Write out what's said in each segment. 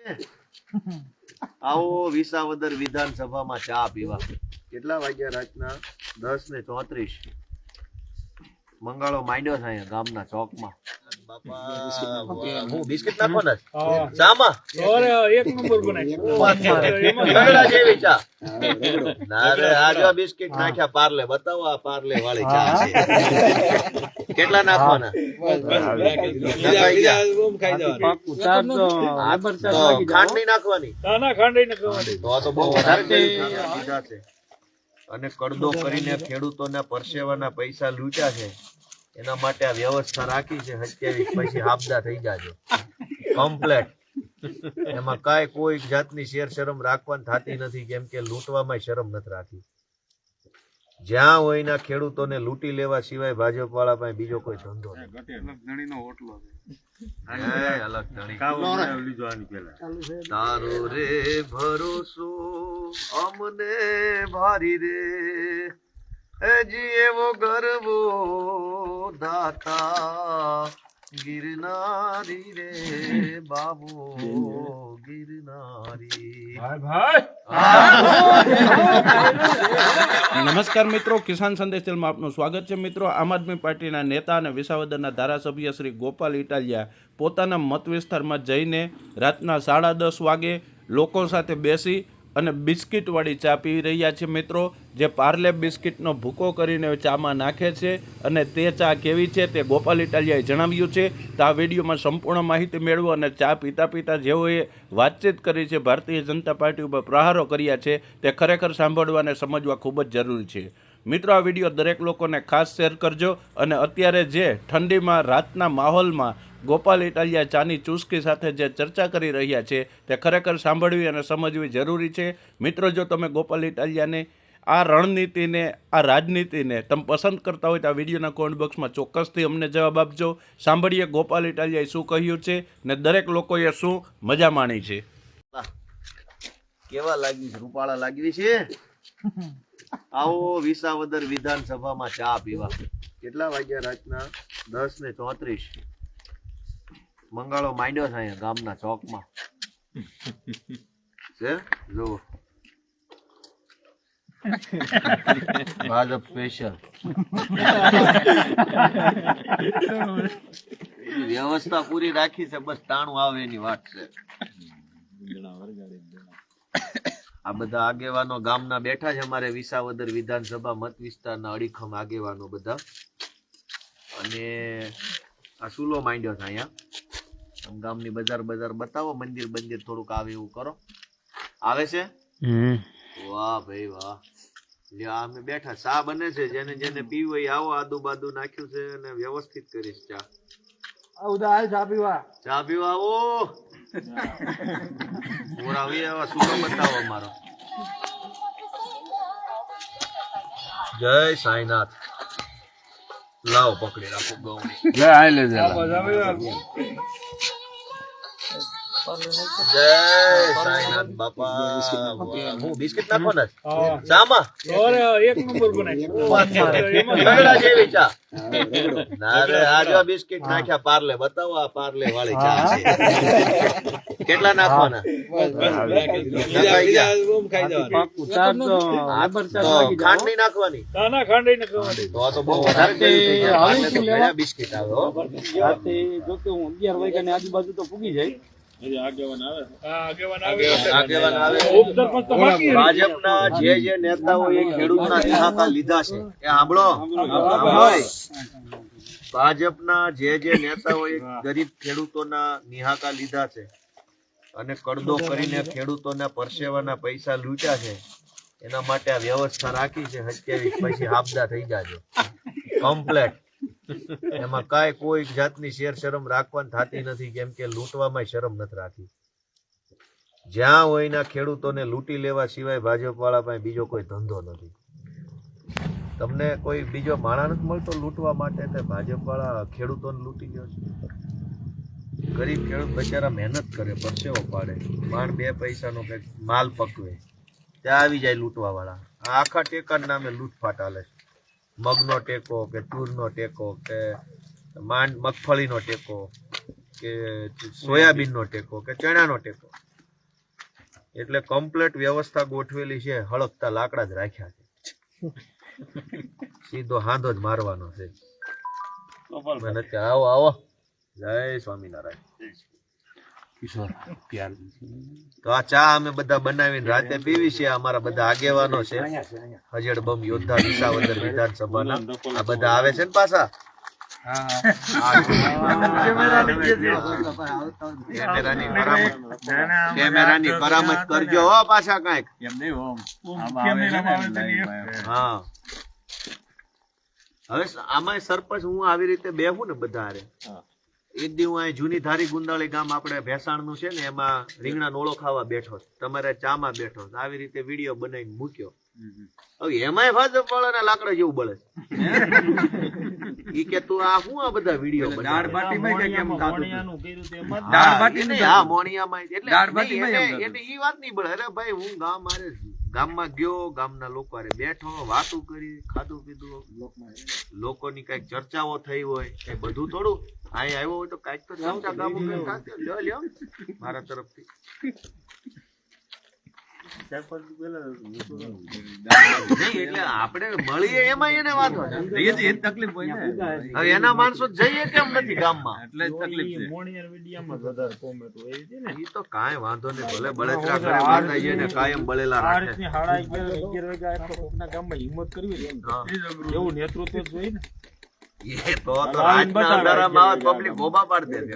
આવો વિસાવદર વિધાનસભામાં ચા પીવા. કેટલા વાગ્યા રાતના? દસ ને ચોત્રીસ. મંગાળો માંડ્યો છે અહીંયા ગામના ચોકમાં. હું બિસ્કિટ નાખો ને ચામાં? એક નંબર રગડા જેવી ચા. ના રે આ બિસ્કિટ નાખ્યા પાર્લે. બતાવો આ પાર્લે વાળી ચા છે. કેટલા નાખવાના? નખાઈ ગયા? હા, તો ખાંડ નહીં નાખવાની? નાના ખાંડી ને તો તો બહુ વધારે કરી દીધા છે. અને કડદો કરીને ખેડૂતોના પરસેવાના પૈસા લૂંટ્યા છે. એના માટે આ વ્યવસ્થા રાખી છે. સત્યાવીસ પછી હાબદા થઈ જાજો. કમ્પ્લેટ એમાં કાંઈ કોઈ જાતની શેર શરમ રાખવાની થતી નથી કેમ કે લૂંટવામાં શરમ નથી રાખી. જ્યાં હોય ના ખેડૂતોને લૂંટી લેવા સિવાય ભાજપ વાળા પાસે બીજો કોઈ ધંધો નથી. તારો રે ભરોસો અમને ભારી રે. હજી એવો ગરબો દાતા ગિરનારી રે બાબો ગિરનારી. નમસ્કાર મિત્રો કિસાન સંદેશ ચેનલમાં આપનું સ્વાગત છે. મિત્રો આમ આદમી પાર્ટીના નેતા અને વિસાવદરના ધારાસભ્ય શ્રી ગોપાલ ઇટાલિયા પોતાના મત વિસ્તારમાં જઈને રાતના સાડા દસ વાગે લોકો સાથે બેસી અને બિસ્કિટવાળી ચા પી રહ્યા છે મિત્રો, જે પાર્લે બિસ્કિટનો ભૂકો કરીને ચામાં નાખે છે અને તે ચા કેવી છે તે ગોપાલ ઇટાલિયાએ જણાવ્યું છે. તો આ વિડીયોમાં સંપૂર્ણ માહિતી મેળવો અને ચા પીતા પીતા જેઓએ વાતચીત કરી છે, ભારતીય જનતા પાર્ટી ઉપર પ્રહારો કર્યા છે, તે ખરેખર સાંભળવા અને સમજવા ખૂબ જ જરૂરી છે. મિત્રો, આ વીડિયો દરેક લોકોને ખાસ શેર કરજો અને અત્યારે જે ઠંડીમાં, રાતના માહોલમાં ગોપાલ ઇટાલિયા ચાની ચુસ્કી સાથે જે ચર્ચા કરી રહ્યા છે, તે ખરેખર સાંભળવી અને સમજવી જરૂરી છે. મિત્રો, જો તમે ગોપાલ ઇટાલિયાને આ રણનીતિને, આ રાજનીતિને તમે પસંદ કરતા હોય તો આ વિડીયોના કોમેન્ટ બોક્સમાં ચોક્કસથી અમને જવાબ આપજો. સાંભળીએ ગોપાલ ઇટાલિયાએ શું કહ્યું છે ને દરેક લોકોએ શું મજા માણી છે? કેવા લાગી રૂપાળા લાગવી છે? આવો વિસાવદર વિધાનસભામાં ચા પીવા. કેટલા વાગ્યા રાતના? દસ ને ચોત્રીસ. મંગાળો માંડ્યો છે અહીંયા ગામના ચોકમાં. છે? જુઓ. ભાજપ સ્પેશિયલ વ્યવસ્થા પૂરી રાખી છે બસ તાણું આવે એની વાત છે. આ બધા આગેવાનો ગામના બેઠા છે અમારે વિસાવદર વિધાનસભા મત વિસ્તારના અડીખમ આગેવાનો બધા. અને આ સુલો માંડ્યો છે અહીંયા. ગામની બજાર બજાર બતાવો મંદિર બંદિર થોડુંક આવે એવું કરો. આવે છે? વાહ ભાઈ વાહ. લ્યા અમે બેઠા. ચા બને છે જેને જેને પીવું હોય આવો આદુ બાદુ નાખ્યું છે અને વ્યવસ્થિત કરીશ ચા. ચા પીવા. આવો. મોરાવી આવા સુલો બતાવો મારો જય સાંઈનાથ. લાવ પકડી રાખો ગૌણી જય બાપા. હું બિસ્કિટ નાખો ને ચામાં એક નંબર રગડા જેવી ચા. ના રે આ જો બિસ્કિટ નાખ્યા પાર્લે. બતાવો આ પાર્લે વાળી ચા કેટલા નાખવાના? નખાઈ ગયા? હા, ખાંડ નહીં નાખવાની. ને તો તો બહુ વધારે આવે હો. આવે આવે બાકી છે. ભાજપના જે જે નેતાઓએ ખેડૂતના નિહાકા લીધા છે. એ સાંભળો. ભાજપના જે જે નેતાઓએ ગરીબ ખેડૂતોના નિહાકા લીધા છે અને કડદો કરીને ખેડૂતોના પરસેવાના પૈસા લૂંટ્યા છે એના માટે આ વ્યવસ્થા રાખી છે સત્યાવીસ પછી હાબદા થઈ જાજો. કમ્પ્લેટ એમાં કાંઈ કોઈ જાતની શેર શરમ રાખવાની થતી નથી, કેમ કે લૂંટવામાં શરમ નથી રાખી. જ્યાં હોયના ખેડૂતોને લૂંટી લેવા સિવાય ભાજપ વાળા પાસે બીજો કોઈ ધંધો નથી. તમને કોઈ બીજો માણા નથી મળતો લૂંટવા માટે તો ભાજપ વાળા ખેડૂતોને લૂંટી ગયો છે? ગરીબ ખેડૂત બચારા મહેનત કરે, પરસેવો પાડે માણ બે પૈસાનો કંઈક માલ પકવે, ત્યાં આવી જાય લૂંટવા વાળા આખા ટેકાના નામે લૂંટફાટ હાલે છે. મગનો ટેકો કે તુરનો ટેકો કે માંડ મગફળીનો ટેકો કે સોયાબીનનો ટેકો કે ચણાનો ટેકો. એટલે કમ્પ્લેટ વ્યવસ્થા ગોઠવેલી છે હળકતા લાકડા જ રાખ્યા છે. સીધો હાંધો જ મારવાનો છે. આવો આવો. જય સ્વામિનારાયણ. તો આ ચા અમે બધા બનાવીને રાતે પીવી છે. અમારા બધા આગેવાનો છે. હજડ બમ યોદ્ધા વિસાવદર વિધાનસભાના. આ બધા આવે છે ને પાછા? કેમેરાની કરામત કરજો હો પાછા કાંઈક. હા. હવે આમાં આમાંય સરપંચ હું આવી રીતે બેહું ને બધા હારે એક દી હું અહીં જૂની ધારી ગુંદાળી ગામ આપણે ભેસાણનું છે ને એમાં રીંગણા નોળો ખાવા બેઠો તમારે ચામાં બેઠો આવી રીતે વીડિયો બનાવીને મૂક્યો. હવે એમાંય ફાજર બળે ને લાકડા જેવું બળે ઈ કે તું આ હું આ બધા વીડિયો બનાવે? હા, મોણિયામાં એટલે ઈ વાત નહીં બળે. અરે ભાઈ હું ગામ હારે ગામમાં ગયો ગામના લોકો અરે બેઠો વાતો કરી ખાધું પીધું લોકોની કંઈક ચર્ચાઓ થઈ હોય એ બધું થોડું અહીં આવ્યો હોય તો કંઈક તો ચર્ચા ગામો. લ્યો, લ્યો. મારા તરફથી એટલે આપણે મળીએ એમાં એને વાત હોય. હવે એના માણસો જઈએ કેમ નથી ગામમાં? ઈ તો કાંઈ વાંધો નહીં ભલે બળતરા કરે માતાજી એને કાયમ બળેલા રાખે. હા. એ તો તો રાજના અંધારામાં પબ્લિક ગોબા પાડી દે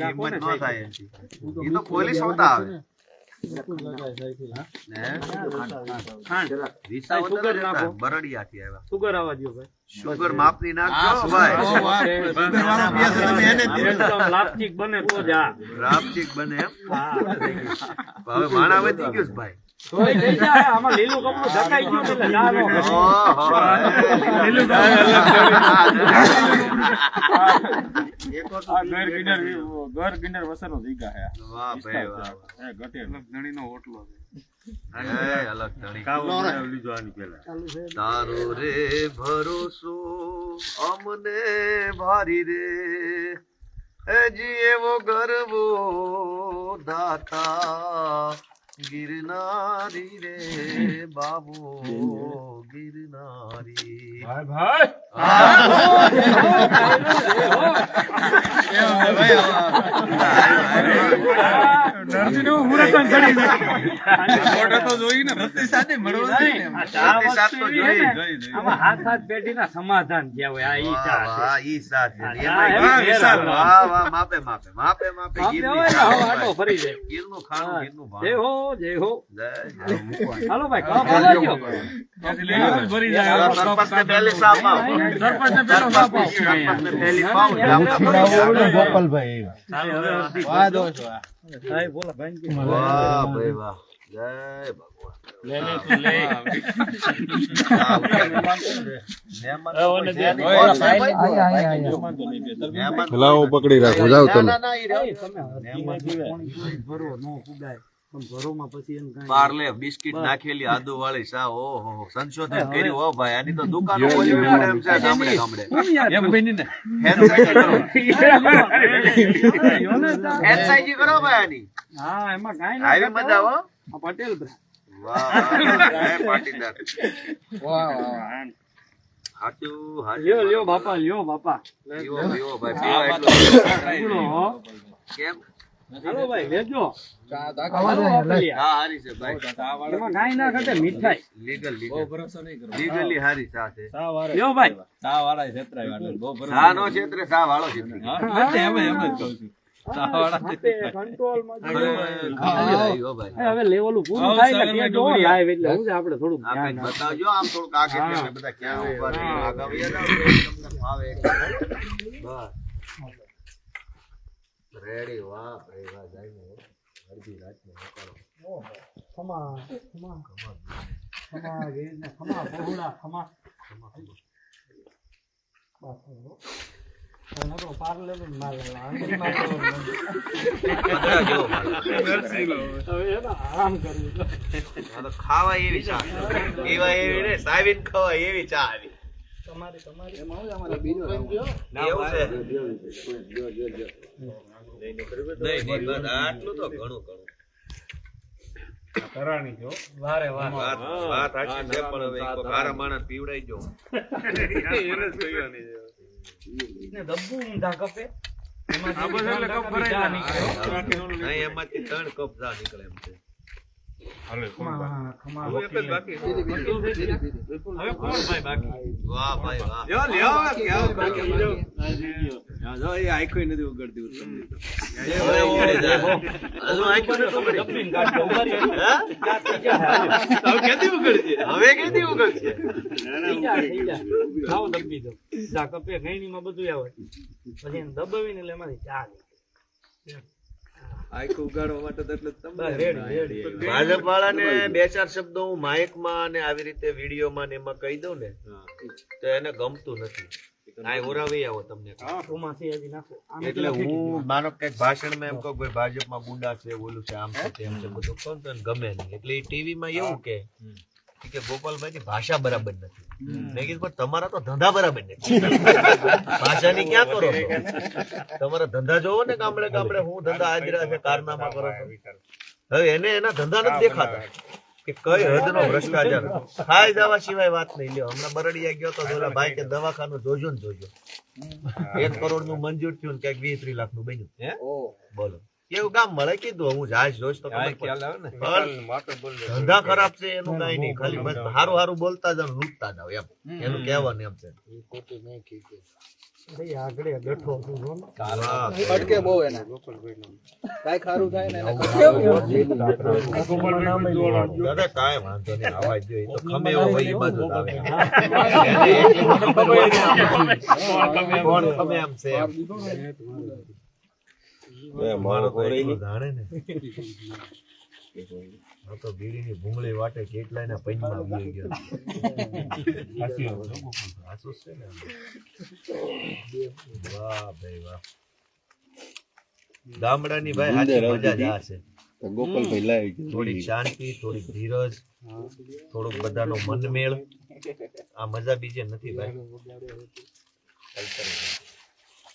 હિંમત ન થાય એનથી. તો પોલીસ હોતા આવે. બને તો જ હવે માણા વધી ગયું ભાઈ. તારો રે ભરોસો અમને ભારી રે. હજી એવો ગરબો દાતા. ગિરનારી રે બાબો ગિરનારી. ભાઈ પેઢીના સમાધાન થયા હોય આ ઈ સાથ માપે માપે માપે માપે ગીર ને ભાઈ. ખાણું, ગીરનું હો જય હો. હાલો ભાઈ કામ પહેલી સાપ આપ. સરપંચને પહેલી પાઉં, ગામના પડી જાય. વાહ ભાઈ વાહ જય ભગવાન હા, મહેમાન તો છે છે ભાઈ? મહેમાન પકડી રાખો જાવ ના, પાર્લે બિસ્કિટ નાખેલી આદુ વાળી સા ઓહો સંશોધન કર્યું હો ભાઈ. આની તો દુકાન ખોલી પડે એમ છે ગામડે ગામડે. હેન્ડસાઈજી કરો? હેન્ડસાઈજી કરો. ભાઈ આની. હા એમાં કાંઈ ના આવી મજા આવો આ પટેલ ભ્રા. વાહ વાહ, હે હાચું હાચું. લ્યો લ્યો બાપા લ્યો બાપા. પીવો ભાઈ. કેમ? હાલો ભાઈ લેજો. હા હારી છે ભાઈ. એમાં કાંઈ ના ઘટે મીઠાઈ. લીગલ. લીગલ લીગલી હારી ચા છે. લ્યો ભાઈ. ચા નો ક્ષેત્રે ચા વાળો ક્ષેત્રે હાથે કંટ્રોલમાં જ લ્યો. ખાલી આવી હો ભાઈ એ હવે લેવલું પૂરું થાય એટલે હું આપડે આપણે થોડુંક બતાવજો આમ થોડુંક બધા ક્યાં. બસ. રેડી વાહ ભાઈ વાહ હો. અડધી રાતને નીકળો. ખમા ખમા ખમા ખમા. ને ખમા બહુડા ખમા. ખમા માલ. આ તો ખાવા એવી ચા. પીવા એવી ને સાવીન ખવાય એવી ચા આવી. તમારી તમારી. એમાં હું અમારે બીજો એવું છે? નહીં નહીં બસ આટલું તો ઘણું ઘણું. કરાણી છો વારે વાર. વાત વાત સાચી છે પણ હવે એક માણસ પીવડાઈ જો કપ. એમાંથી ત્રણ કપ જા નીકળે એમ છે. હવે કોણ બાકી? વાહ ભાઈ વાહ? હવે કેદી દો. કપે બધું આવે. પછી એને દબાવીને એટલે એમાંથી ચા રેડી. ભાજપ વાળાને બે ચાર શબ્દો હું માઇકમાં અને આવી રીતે વિડીયોમાં ને એમાં કહી દઉં ને તો એને ગમતું નથી. આ ઓરાવી આવો તમને. એટલે હું માનો કે ભાષણમાં એમ કહું ભાઈ ભાજપમાં ગુંડા છે ઓલું છે આમ છે તેમ છે બધું કહું ગમે નહીં. એટલે ટીવી ટીવીમાં એવું કે કે ગોપાલભાઈ ભાષા બરાબર નથી. મેં કીધું પણ તમારા તો ધંધા બરાબર નથી. ભાષાની ક્યાં કરો તમારા ધંધા જોવો ને ગામડે ગામડે હું ધંધા હાજરા છે કારનામા કરો હવે એને એના ધંધા નથી દેખાતા. કે કઈ હદનો ભ્રષ્ટાચાર. ખાઈ જવા સિવાય વાત નહીં. લ્યો હમણાં બરડિયા ગયો તો ઓલા ભાઈ કે દવાખાનું જોજો ને જોજો. એક કરોડનું મંજૂર થયું ને ક્યાંક વીસ ત્રીસ લાખનું બન્યું બોલો. કેવું કામ મળે કીધું હું જાય જોઈશ તો ધંધા ખરાબ છે એનું કઈ નહીં. ખાલી બસ હારું હારું બોલતા જાવ લૂટતા જાવ એમ. એનું કહેવાનું એમ છે. અટકે બહુ એને. કાંઈ ખારું થાય ને દાદા કાંઈ વાંધો નહીં આવા જોઈએ. તો ખમે એવો હોય એ બાજુ આવે. એને એટલી ખબર હોય ને આમ. કોણ ખમે એમ છે તો બીડીની ભૂંગળી વાટે ગયો. છે. ને વાહ ભાઈ વાહ. ગામડાની ભાઈ આજે મજા જ આ છે. ગોપાલભાઈ લાવી થોડીક શાંતિ થોડીક ધીરજ થોડુંક બધાનો મનમેળ. આ મજા બીજે નથી ભાઈ.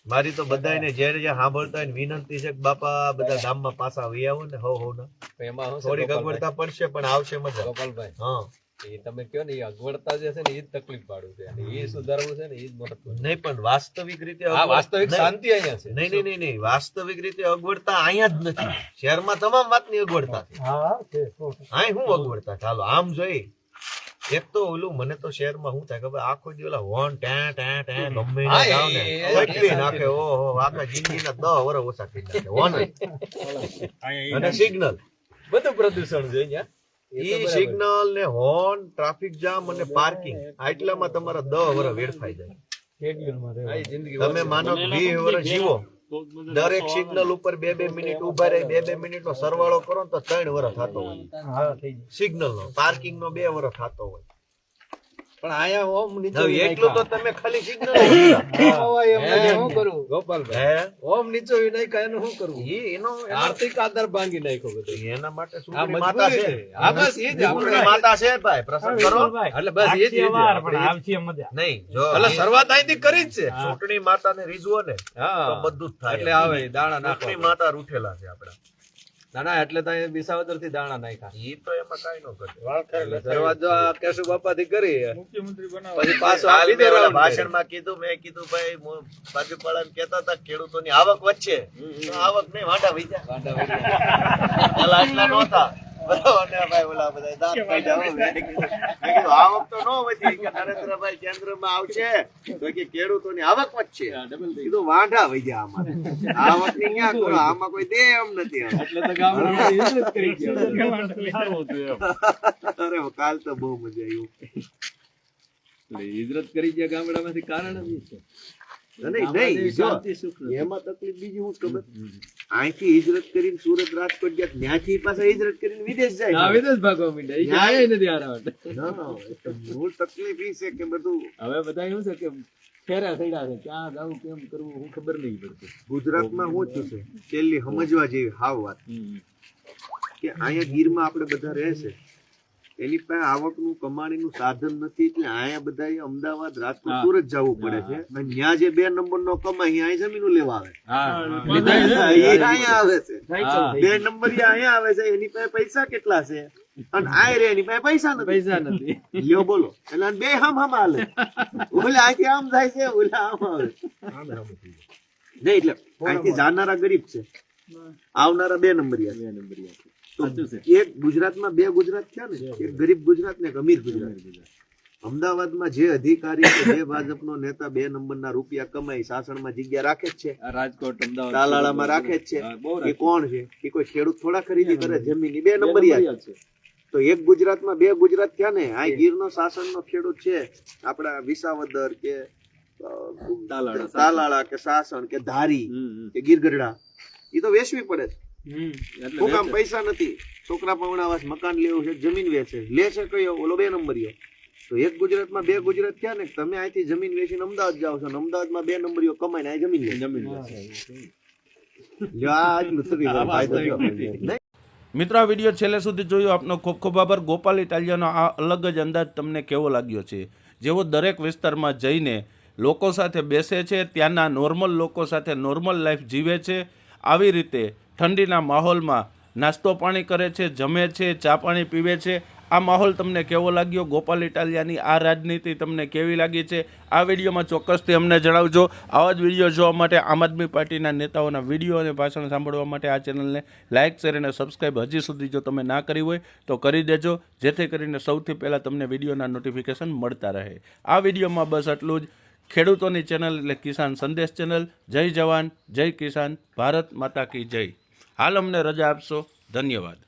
મારી તો બધાને જ્યારે જે સાંભળતા હોય વિનંતી છે કે બાપા બધા ગામમાં પાછા આવી આવો ને હો હો ના. એમાં શું થોડીક અગવડતા પડશે પણ આવશે મજા. ગોપાલભાઈ હા. એ તમે કહો ને એ અગવડતા જે છે ને એ જ તકલીફ પાડું છે. અને એ સુધારવું છે ને એ જ મહત્વ નહીં પણ વાસ્તવિક રીતે વાસ્તવિક શાંતિ અહીંયા છે. નહીં નહીં નહીં નહીં વાસ્તવિક રીતે અગવડતા અહીંયા જ નથી. શહેરમાં તમામ વાતની અગવડતા છે. હા હા, છે. અહીં હું અગવડતા ચાલો આમ જોઈ એક તો ઓલું મને તો શહેરમાં શું થાય ખબર? આખો દી ઓલા હોર્ન ટેં ટેં ટેં ગમે એટલી નાખે ઓહો આખા જિંદગીના દહ વર ઓછા થઈ નાખે હોર્ન અને સિગ્નલ. બધું પ્રદૂષણ છે અહીંયા. ઈ બરાબર. સિગ્નલ ને હોર્ન ટ્રાફિક જામ અને પાર્કિંગ આટલામાં તમારા દહ વર વેડફાઈ જાય. તમે માનો બે વર જીવો. દરેક સિગ્નલ ઉપર બે બે મિનિટ ઊભા રહી બે બે મિનિટ નો સરવાળો કરો ને તો ત્રણ વર્ષ થતો હોય. સિગ્નલ નો પાર્કિંગ નો બે વર્ષ થતો હોય. પણ આયા ઓમ નીચે એટલું તો તમે ખાલી સિગ્નલ શું કરું? ગોપાલભાઈ. ઓમ નીચે વિનાયકા એનું શું કરવું ઈ એનો આર્થિક આધાર ભાંગી નાખ્યો બધો? એના માટે આ માતા છે. હા બસ એ જ આપણે. માતા છે ભાઈ પ્રસંગ કરો. એટલે બસ એ જ- વાર પણ આવતી મજા. નહીં જો એટલે શરૂઆત અહીંથી કરી જ છે. ચૂંટણી માતાને રીઝવો ને હા બધું જ થાય. એટલે આવે દાણા ચૂંટણી માતા રૂઠેલા છે આપડા ના ના એટલે તો અહીંયા થી દાણા નાખ્યા. ઈ તો એમાં કાઈ નો કરે દરવાજો આ કેશુ બાપા થી કરી. મુખ્યમંત્રી બનાવ. પછી પાછો કાલ દે ભાષણ. ભાષણમાં કીધું મેં કીધું ભાઈ હું ભાજપાળાને કેતા હતા ખેડૂતો ની આવક વચ્ચે આવક નહીં વાંડા વહી વાંડા. પેલા આટલા નહોતા. બરાબર ને ભાઈ ઓલા બધા દાંત કાઢ્યા મેં કીધું આવક તો ન વધી કે નરેન્દ્રભાઈ કેન્દ્રમાં આવશે તો કે ખેડૂતોની આવક વધશે. કીધું વાંઢા વહી આમાં. આવકની ક્યાં કરો આમાં કોઈ દે એમ નથી એટલે તો ગામડામાં કરી ગયા. સારું હતું એમ. અરે કાલ તો બહુ મજા આવી. એટલે હિજરત કરી ગયા ગામડામાંથી કારણ જ છે. એમાં તકલીફ બીજી હું ખબર? અહીંથી હિજરત કરીને સુરત રાજકોટ ગયા ત્યાંથી પાછા હિજરત કરીને વિદેશ જાય વિદેશ ભાગવા માંડ્યા. ઈ ન્યાય. આયા નથી હારા માટે. ના ના એ તો મૂળ તકલીફ ઈ છે કે બધું હવે બધા એવું છે કે ફેરા થયા છે ક્યાં જવું કેમ કરવું હું ખબર નહીં પડતી. ગુજરાતમાં શું થયું છે છેલ્લી સમજવા જેવી હાવ વાત. કે અહીંયા ગીરમાં આપણે બધા રહે છે. એની પાસે આવકનું કમાણીનું સાધન નથી એટલે અહીંયા બધા અમદાવાદ રાજકોટ સુરત જવું પડે છે. અને ત્યાં જે બે નંબર નો કમાય અહીંયા જમીન લેવા આવે. અહીંયા આવે છે. બે નંબર અહીંયા આવે છે એની પાસે પૈસા કેટલા છે? અને આ રે એની પાસે પૈસા નથી. પૈસા નથી. લ્યો બોલો. એટલે બે હમ હમ હાલે. ઓલે અહીંથી આમ થાય છે ઓલે આમ આવે. નહીં એટલે અહીંથી જાનારા ગરીબ છે. આવનારા બે નંબરિયા બે નંબરિયા એક ગુજરાતમાં બે ગુજરાત થયા ને એક ગરીબ ગુજરાત ને એક અમીર ગુજરાત. અમદાવાદમાં જે અધિકારી જે ભાજપનો નેતા બે નંબરના રૂપિયા કમાઈ શાસનમાં જગ્યા રાખે જ છે. રાજકોટ અમદાવાદ. તાલાળામાં રાખે જ છે. એ કોણ છે? એ કોઈ ખેડૂત થોડા ખરીદી કરે જમીન બે નંબરિયા છે. તો એક ગુજરાતમાં બે ગુજરાત થયા ને આ ગીરનો શાસનનો ખેડૂત છે આપણા વિસાવદર કે તાલાળા કે સાસણ કે ધારી કે ગીરગઢડા. એ તો વેચવી પડે છે શું કામ પૈસા નથી. છોકરા પવણાવાસ મકાન લેવું છે જમીન વેચે. લે છે કયો? ઓલો બે નંબરીઓ. તો એક ગુજરાતમાં બે ગુજરાત થયા ને તમે અહીંથી જમીન વેચીને અમદાવાદ જાઓ છો ને અમદાવાદમાં બે નંબરીઓ કમાઈને અહીં જમીન લે જમીન? મિત્રો આ વીડિયો છેલ્લે સુધી જોયો. આપનો ખૂબ ખૂબ આભાર. ગોપાલ ઇટાલિયાનો આ અલગ જ અંદાજ તમને કેવો લાગ્યો છે? જેવો દરેક વિસ્તારમાં જઈને લોકો સાથે બેસે છે ત્યાંના નોર્મલ લોકો સાથે નોર્મલ લાઈફ જીવે છે આવી રીતે ઠંડીના માહોલમાં નાસ્તો પાણી કરે છે, જમે છે, ચા પાણી પીવે છે. આ માહોલ તમને કેવો લાગ્યો? ગોપાલ ઇટાલિયાની આ રાજનીતિ તમને કેવી લાગી છે? આ વિડીયોમાં ચોક્કસથી અમને જણાવજો. આવા જ વીડિયો જોવા માટે આમ આદમી પાર્ટીના નેતાઓના વીડિયો અને ભાષણ સાંભળવા માટે આ ચેનલને લાઇક, શેર અને સબસ્ક્રાઈબ હજી સુધી જો તમે ના કરી હોય તો કરી દેજો. જેથી કરીને સૌથી પહેલાં તમને વિડીયોના નોટિફિકેશન મળતા રહે. આ વિડીયોમાં બસ આટલું જ. ખેડૂતોની ચેનલ એટલે કિસાન સંદેશ ચેનલ. જય જવાન, જય કિસાન, ભારત માતા કી જય. હાલ અમને રજા આપશો. ધન્યવાદ.